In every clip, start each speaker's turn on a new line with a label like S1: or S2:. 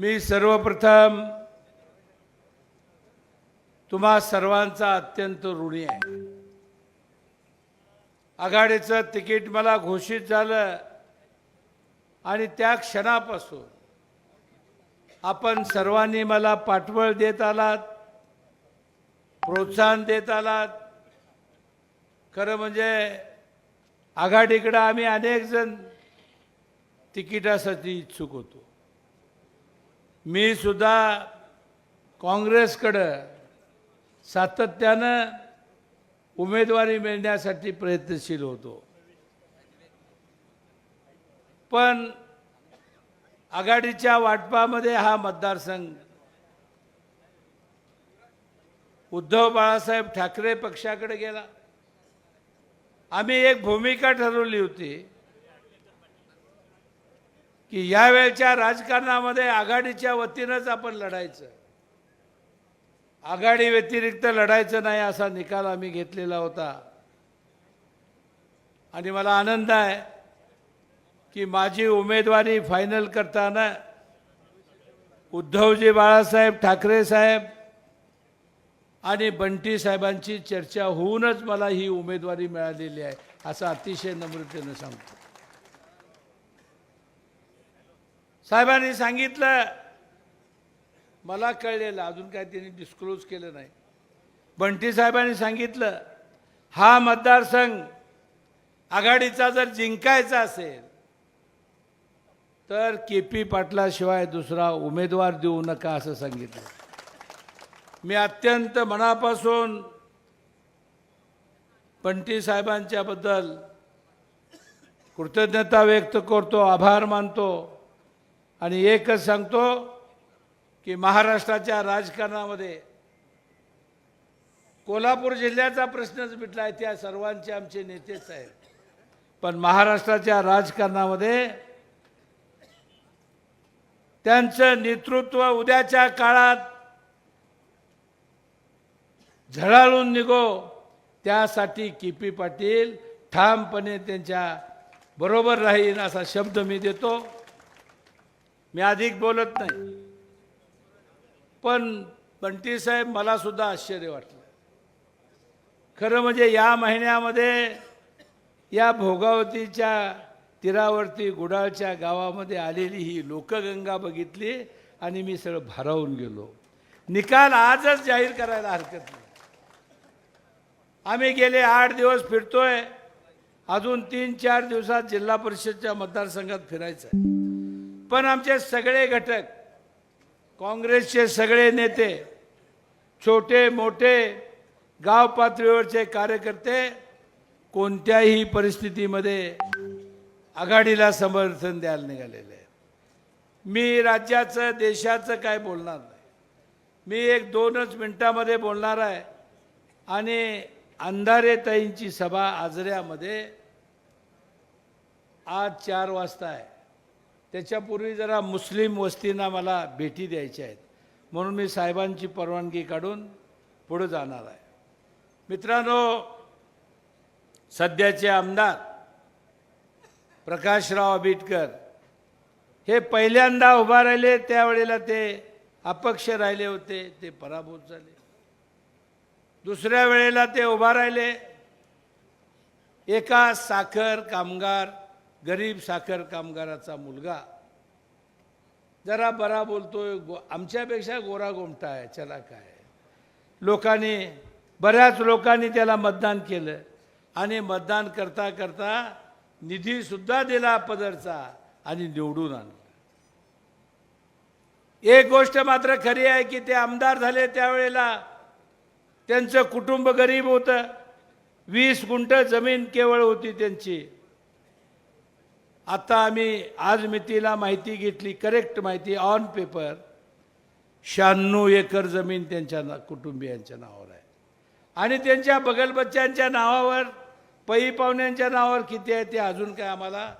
S1: मी सर्वप्रथम तुम्हा सर्वांचा अत्यंत ऋणी आहे. आघाडीचं तिकीट मला घोषित झालं आणि त्या क्षणापासून आपण सर्वांनी मला पाठबळ देत आलात प्रोत्साहन देत आलात. खरं म्हणजे आघाडीकडं आम्ही अनेक जण तिकिटासाठी इच्छुक होतो. मी सुद्धा काँग्रेसकडं सातत्यानं उमेदवारी मिळण्यासाठी प्रयत्नशील होतो. पण आघाडीच्या वाटपामध्ये हा मतदारसंघ उद्धव बाळासाहेब ठाकरे पक्षाकडे गेला. आम्ही एक भूमिका ठरवली होती. की यावेळच्या राजकारणामध्ये आघाडीच्या वतीनंच आपण लढायचं. आघाडी व्यतिरिक्त लढायचं नाही असा निकाल आम्ही घेतलेला होता. आणि मला आनंद आहे की माझी उमेदवारी फायनल करताना उद्धवजी बाळासाहेब ठाकरे साहेब आणि बंटी साहेबांची चर्चा होऊनच मला ही उमेदवारी मिळालेली आहे असं अतिशय नम्रतेनं सांगतो. साहेबांनी सांगितलं मला कळलेलं अजून काय त्यांनी डिस्क्लोज केलं नाही. बंटी साहेबांनी सांगितलं हा मतदारसंघ आघाडीचा जर जिंकायचा असेल तर के पी पाटलाशिवाय दुसरा उमेदवार देऊ नका असं सांगितलं. मी अत्यंत मनापासून बंटी साहेबांच्याबद्दल कृतज्ञता व्यक्त करतो आभार मानतो. आणि एकच सांगतो की महाराष्ट्राच्या राजकारणामध्ये कोल्हापूर जिल्ह्याचा प्रश्नच मिटला आहे त्या सर्वांचे आमचे नेतेच आहेत. पण महाराष्ट्राच्या राजकारणामध्ये त्यांचं नेतृत्व उद्याच्या काळात झळाळून निघो त्यासाठी के पी पाटील ठामपणे त्यांच्या बरोबर राहील असा शब्द मी देतो. मी अधिक बोलत नाही. पण बंटी साहेब मला सुद्धा आश्चर्य वाटलं. खरं म्हणजे या महिन्यामध्ये या भोगावतीच्या तीरावरती गुडाळच्या गावामध्ये आलेली ही लोकगंगा बघितली आणि मी सगळं भारावून गेलो. निकाल आजच जाहीर करायला हरकत नाही. आम्ही गेले आठ दिवस फिरतोय. अजून तीन चार दिवसात जिल्हा परिषदच्या मतदारसंघात फिरायचं आहे. पण आमचे सगळे घटक काँग्रेसचे सगळे नेते छोटे मोठे गाव पातळीवरचे कार्यकर्ते कोणत्याही परिस्थितीमध्ये आघाडीला समर्थन द्यायला निघालेले आहे मी राज्याचं देशाचं काय बोलणार नाही. मी एक दोनच मिनटामध्ये बोलणार आहे. आणि अंधारे ताईंची सभा आजऱ्यामध्ये आज चार वाजता आहे. त्याच्यापूर्वी जरा मुस्लिम वस्तींना मला भेटी द्यायच्या आहेत. म्हणून मी साहेबांची परवानगी काढून पुढं जाणार आहे. मित्रांनो सध्याचे आमदार प्रकाशराव आंबेडकर हे पहिल्यांदा उभा राहिले त्यावेळेला ते अपक्ष राहिले होते ते पराभूत झाले. दुसऱ्या वेळेला ते उभा राहिले. एका साखर कामगार गरीब साखर कामगाराचा मुलगा. जरा बरा बोलतोय गो आमच्यापेक्षा गोरा गोमटा आहे चला काय. लोकांनी बऱ्याच लोकांनी त्याला मतदान केलं. आणि मतदान करता करता निधीसुद्धा दिला पदरचा आणि निवडून आणलं. एक गोष्ट मात्र खरी आहे की ते आमदार झाले त्यावेळेला त्यांचं कुटुंब गरीब होतं. वीस गुंठ जमीन केवळ होती त्यांची. आता आम्ही आज मितीला माहिती घेतली करेक्ट माहिती ऑन पेपर शहाण्णव एकर जमीन त्यांच्या ना कुटुंबियांच्या नावावर आहे. आणि त्यांच्या बगलबच्च्यांच्या नावावर पई पाहुण्यांच्या नावावर किती आहे ते अजून काय आम्हाला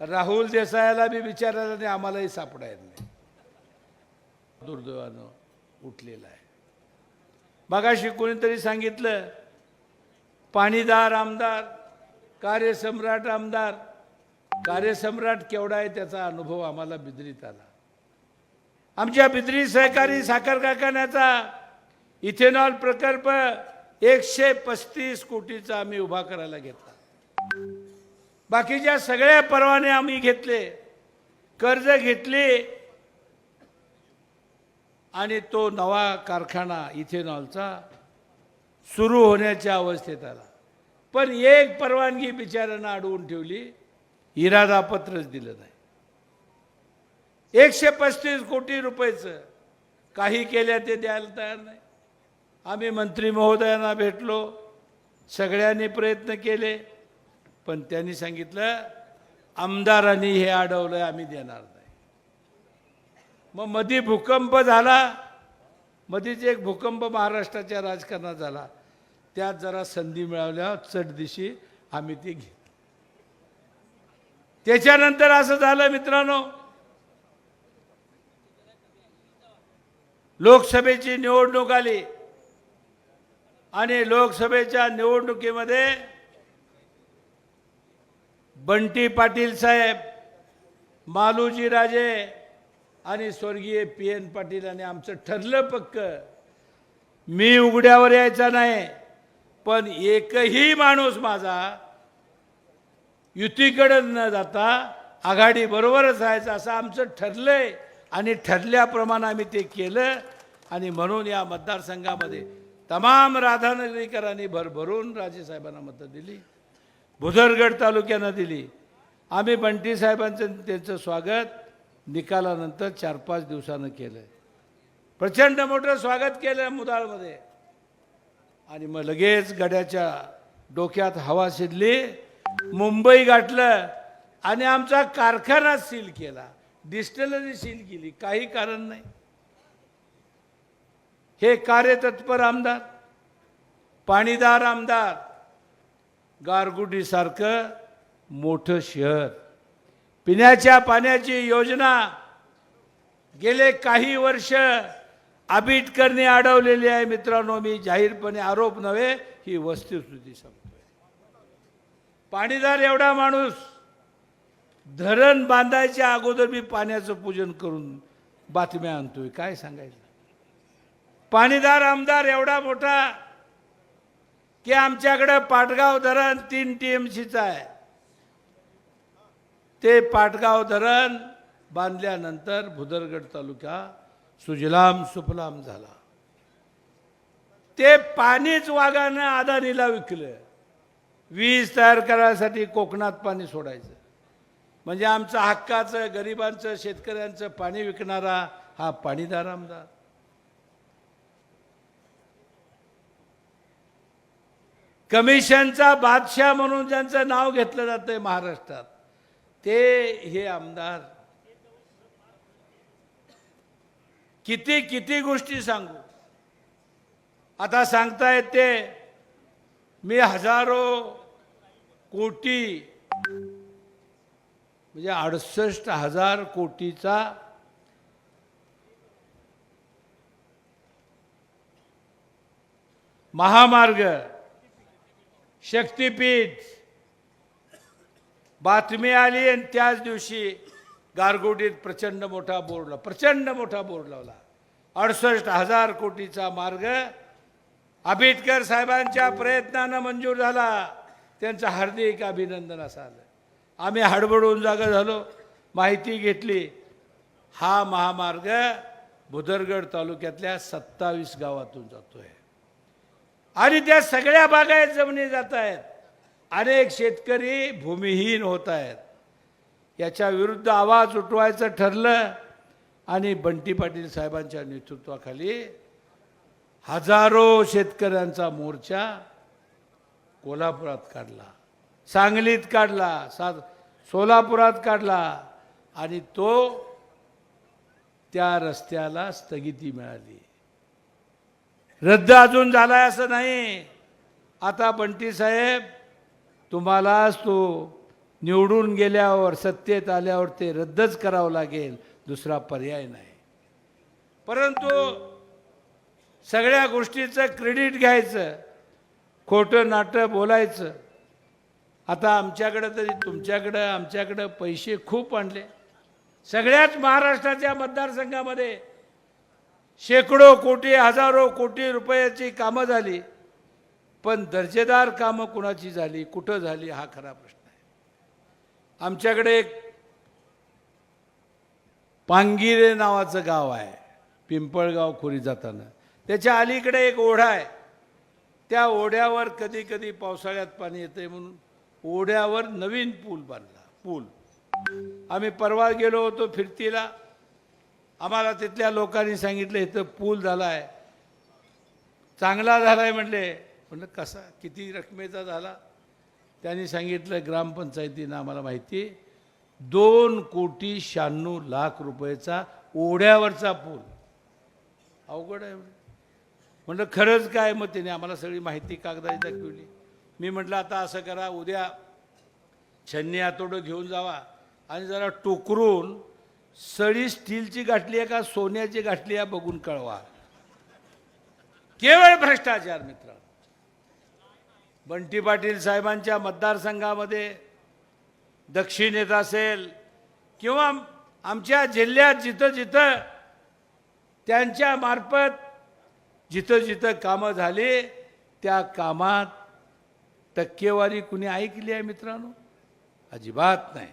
S1: राहुल देसायाला बी विचारायला नाही आम्हालाही सापडायला नाही. दुर्दैवानं उठलेला आहे. मगाशी कोणीतरी सांगितलं पाणीदार आमदार कार्यसम्राट आमदार कार्यसम्राट केवढा आहे त्याचा अनुभव आम्हाला बिद्रीत आला. आमच्या बिद्री सहकारी साखर कारखान्याचा इथेनॉल प्रकल्प एकशे पस्तीस कोटीचा आम्ही उभा करायला घेतला. बाकीच्या सगळ्या परवाने आम्ही घेतले कर्ज घेतले आणि तो नवा कारखाना इथेनॉलचा सुरू होण्याच्या अवस्थेत आला. पण एक परवानगी बिचाऱ्यांना अडवून ठेवली इरादापत्रच दिलं नाही. एकशे पस्तीस कोटी रुपयेचं काही केल्या ते द्यायला तयार नाही. आम्ही मंत्री महोदयांना भेटलो सगळ्यांनी प्रयत्न केले पण त्यांनी सांगितलं आमदारांनी हे अडवलं आम्ही देणार नाही. मग मध्ये भूकंप झाला मध्येच एक भूकंप महाराष्ट्राच्या राजकारणात झाला. त्यात जरा संधी मिळाल्या चढदिशी आम्ही ती घेतली. त्याच्यानंतर असं झालं मित्रांनो लोकसभेची निवडणूक आली आणि लोकसभेच्या निवडणुकीमध्ये बंटी पाटील साहेब मालूजी राजे आणि स्वर्गीय पी एन पाटील आणि आमचं ठरलं पक्क मी उघड्यावर यायचा नाही पण एकही माणूस माझा युतीकडं न जाता आघाडी बरोबरच राहायचं असं आमचं ठरलं आहे आणि ठरल्याप्रमाणे आम्ही ते केलं. आणि म्हणून या मतदारसंघामध्ये तमाम राधानगरीकरांनी भरभरून राजेसाहेबांना मतं दिली. भुदरगड तालुक्यानं दिली. आम्ही बंटी साहेबांचं त्यांचं स्वागत निकालानंतर चार पाच दिवसानं केलं. प्रचंड मोठं स्वागत केलं मुदाळमध्ये आणि मग लगेच गड्याच्या डोक्यात हवा शिरली. मुंबई गाठलं आणि आमचा कारखाना सील केला. डिस्टलरी सील केली. काही कारण नाही. हे कार्यतत्पर आमदार पाणीदार आमदार गारगुडीसारखं मोठं शहर. पिण्याच्या पाण्याची योजना गेले काही वर्ष आबिटकरने अडवलेली आहे मित्रांनो. मी जाहीरपणे आरोप नव्हे ही वस्तुस्थिती सांगतोय पाणीदार एवढा माणूस धरण बांधायच्या अगोदर मी पाण्याचं पूजन करून बातम्या आणतोय. काय सांगायचं? पाणीदार आमदार एवढा मोठा की आमच्याकडे पाटगाव धरण तीन टी एम सीचं आहे. ते पाटगाव धरण बांधल्यानंतर भुदरगड तालुका सुजलाम सुफलाम झाला. ते पाणीच वाघानं अदानीला विकलं. वीज तयार करायसाठी कोकणात पाणी सोडायचं. म्हणजे आमचं हक्काचं गरिबांचं शेतकऱ्यांचं पाणी विकणारा हा पाणीदार आमदार. कमिशनचा बादशाह म्हणून ज्यांचं नाव घेतलं जातंय महाराष्ट्रात ते हे आमदार. किती किती गोष्टी सांगू. आता सांगता येते मी हजारो कोटी म्हणजे अडुसष्ट हजार कोटीचा महामार्ग शक्तीपीठ. बातमी आली आणि त्याच दिवशी गारगोटीत प्रचंड मोठा बोर्ड लावला प्रचंड मोठा बोर्ड लावला. अडुसष्ट हजार कोटीचा मार्ग आंबेडकर साहेबांच्या प्रयत्नानं मंजूर झाला. त्यांचं हार्दिक अभिनंदन असं आलं. आम्ही हडबडून जागा झालो माहिती घेतली. हा महामार्ग भुदरगड तालुक्यातल्या सत्तावीस गावातून जातो आहे आणि त्या सगळ्या बागायत जमिनी जात आहेत. अनेक शेतकरी भूमिहीन होत आहेत. याच्या विरुद्ध आवाज उठवायचं ठरलं आणि बंटी पाटील साहेबांच्या नेतृत्वाखाली हजारो शेतकऱ्यांचा मोर्चा कोल्हापुरात काढला. सांगलीत काढला सा सोलापुरात काढला आणि तो त्या रस्त्याला स्थगिती मिळाली. रद्द अजून झाला आहे असं नाही. आता बंटी साहेब तुम्हालाच तो निवडून गेल्यावर सत्तेत आल्यावर ते रद्दच करावं लागेल दुसरा पर्याय नाही. परंतु सगळ्या गोष्टीचं क्रेडिट घ्यायचं. खोटं नाटं बोलायचं. आता आमच्याकडं तरी तुमच्याकडं आमच्याकडं पैसे खूप आणले. सगळ्याच महाराष्ट्राच्या मतदारसंघामध्ये शेकडो कोटी हजारो कोटी रुपयाची कामं झाली. पण दर्जेदार कामं कुणाची झाली कुठं झाली हा खरा प्रश्न आहे. आमच्याकडे एक पांगिरे नावाचं गाव आहे पिंपळगाव खोरी जाताना. त्याच्या अलीकडे एक ओढा आहे. त्या ओढ्यावर कधी कधी पावसाळ्यात पाणी येते म्हणून ओढ्यावर नवीन पूल बांधला. पूल. आम्ही परवा गेलो होतो फिरतीला. आम्हाला तिथल्या लोकांनी सांगितलं इथं पूल झाला आहे चांगला झाला आहे म्हणले म्हणलं कसा? किती रकमेचा झाला? त्यांनी सांगितलं ग्रामपंचायतीनं आम्हाला माहिती दोन कोटी शहाण्णव लाख रुपयाचा ओढ्यावरचा पूल. अवघड आहे म्हटलं म्हणलं खरंच काय मग त्याने आम्हाला सगळी माहिती कागदाची दाखवली. मी म्हटलं आता असं करा उद्या छन्नी आतोडं घेऊन जावा आणि जरा टोकरून सळी स्टीलची गाठली आहे का सोन्याची गाठली आहे बघून कळवा. केवळ भ्रष्टाचार मित्र बंटी पाटील साहेबांच्या मतदारसंघामध्ये दक्षिणेत असेल किंवा आमच्या जिल्ह्यात जिथं जिथं त्यांच्या मार्फत जिथं जिथं कामं झाले त्या कामात टक्केवारी कुणी ऐकली आहे मित्रांनो? अजिबात नाही.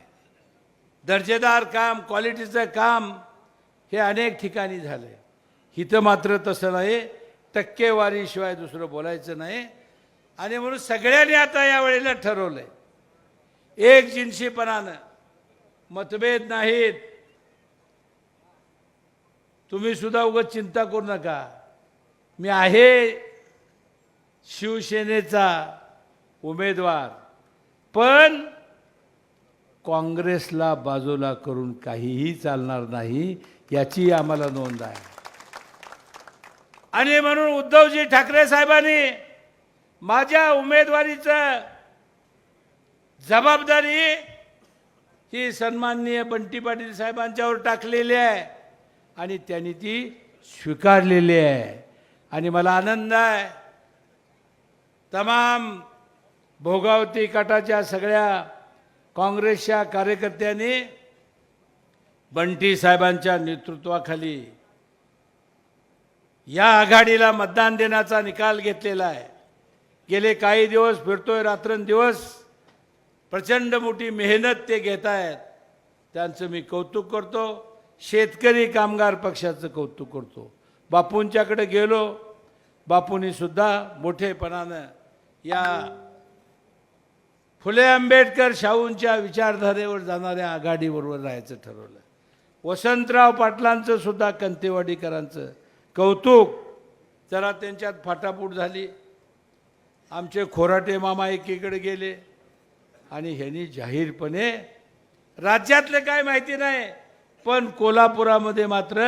S1: दर्जेदार काम क्वालिटीचं काम हे अनेक ठिकाणी झालं आहे इथं मात्र तसं नाही. टक्केवारीशिवाय दुसरं बोलायचं नाही. आणि म्हणून सगळ्यांनी आता यावेळेला ठरवलं आहे एक जिन्सीपणानं मतभेद नाहीत. तुम्ही सुद्धा उगाच चिंता करू नका. मी आहे शिवसेनेचा उमेदवार पण काँग्रेसला बाजूला करून काहीही चालणार नाही याची आम्हाला नोंद आहे. आणि म्हणून उद्धवजी ठाकरे साहेबांनी माझ्या उमेदवारीचं जबाबदारी ही सन्माननीय बंटी पाटील साहेबांच्यावर टाकलेली आहे आणि त्यांनी ती स्वीकारलेली आहे. आणि मला आनंद आहे. तमाम भोगावती गटाच्या सगळ्या काँग्रेसच्या कार्यकर्त्यांनी बंटी साहेबांच्या नेतृत्वाखाली या आघाडीला मतदान देण्याचा निकाल घेतलेला आहे. गेले काही दिवस फिरतोय रात्रंदिवस प्रचंड मोठी मेहनत ते घेत आहेत. त्यांचं मी कौतुक करतो. शेतकरी कामगार पक्षाचं कौतुक करतो. बापूंच्याकडे गेलो. बापूंनीसुद्धा मोठेपणानं या फुले आंबेडकर शाहूंच्या विचारधारेवर जाणाऱ्या आघाडीबरोबर राहायचं ठरवलं. वसंतराव पाटलांचं सुद्धा कंतेवाडीकरांचं कौतुक जरा त्यांच्यात फाटाफूट झाली. आमचे खोराटे मामा एकीकडे गेले आणि ह्यांनी जाहीरपणे राज्यातले काय माहिती नाही पण कोल्हापुरामध्ये मात्र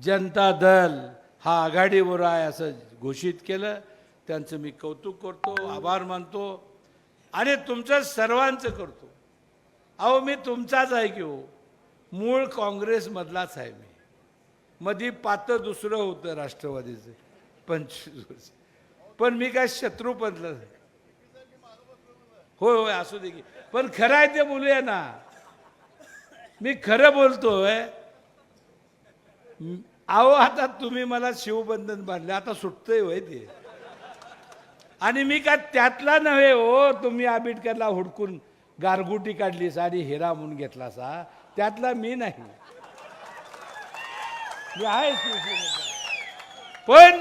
S1: जनता दल हा आघाडीवर आहे असं घोषित केलं. त्यांचं मी कौतुक करतो आभार मानतो आणि तुमचं सर्वांचं करतो. अहो मी तुमचाच आहे की हो. मूळ काँग्रेसमधलाच आहे मी. मधी पातं दुसरं होतं राष्ट्रवादीचं पंचवीस वर्ष पण मी काय शत्रूपदलं नाही. होय होय असू दे की. पण खरं आहे ते बोलूया ना. मी खरं बोलतोय अहो आता तुम्ही मला शिवबंधन बांधले. आता सुटतंय वय ते. आणि मी काय त्यातला नव्हे हो. तुम्ही आंबेडकरला हुडकून गारगुटी काढलीस आणि हिरा म्हणून घेतलासा त्यातला मी नाही. मी आहे पण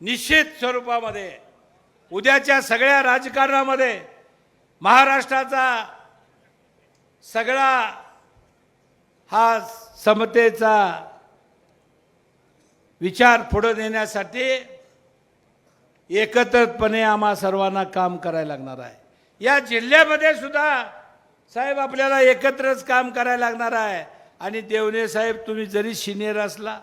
S1: निश्चित स्वरूपामध्ये उद्याच्या सगळ्या राजकारणामध्ये महाराष्ट्राचा सगळा हा समतेचा विचार पुढं नेण्यासाठी एकत्रितपणे आम्हा सर्वांना काम करायला लागणार आहे. या जिल्ह्यामध्ये सुद्धा साहेब आपल्याला एकत्रच काम करायला लागणार आहे. आणि देवने साहेब तुम्ही जरी सिनियर असला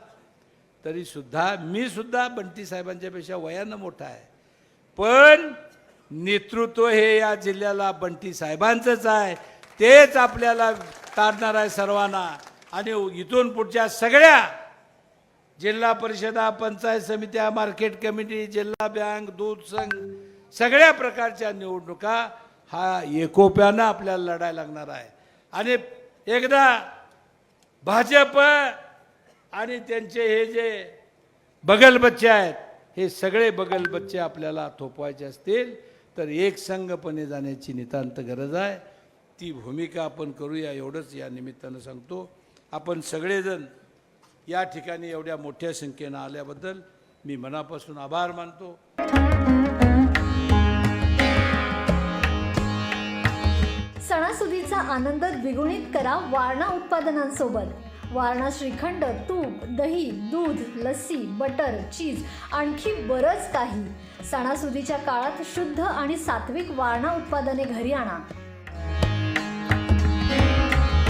S1: तरी सुद्धा मी सुद्धा बंटी साहेबांच्यापेक्षा वयानं मोठा आहे. पण नेतृत्व हे या जिल्ह्याला बंटी साहेबांचंच आहे. तेच आपल्याला तारणार आहे सर्वांना. आणि इथून पुढच्या सगळ्या जिल्हा परिषदा पंचायत समित्या मार्केट कमिटी जिल्हा बँक दूध संघ सगळ्या प्रकारच्या निवडणुका हा एकोप्यानं आपल्याला लढायला लागणार आहे. आणि एकदा भाजप आणि त्यांचे हे जे बगल बच्चे आहेत हे सगळे बगल बच्चे आपल्याला थोपवायचे असतील तर एक संघपणे जाण्याची नितांत गरज आहे. ती भूमिका आपण करूया एवढंच या निमित्तानं सांगतो. आपण सगळेजण या ठिकाणी एवढ्या मोठ्या संख्येनं आल्याबद्दल मी मनापासून आभार मानतो.
S2: सणासुदीचा आनंद द्विगुणित करा वारणा उत्पादनांसोबत. वारणा श्रीखंड तूप दही दूध लस्सी बटर चीज आणखी बरंच काही. सणासुदीच्या काळात शुद्ध आणि सात्विक वारणा उत्पादने घरी आणा.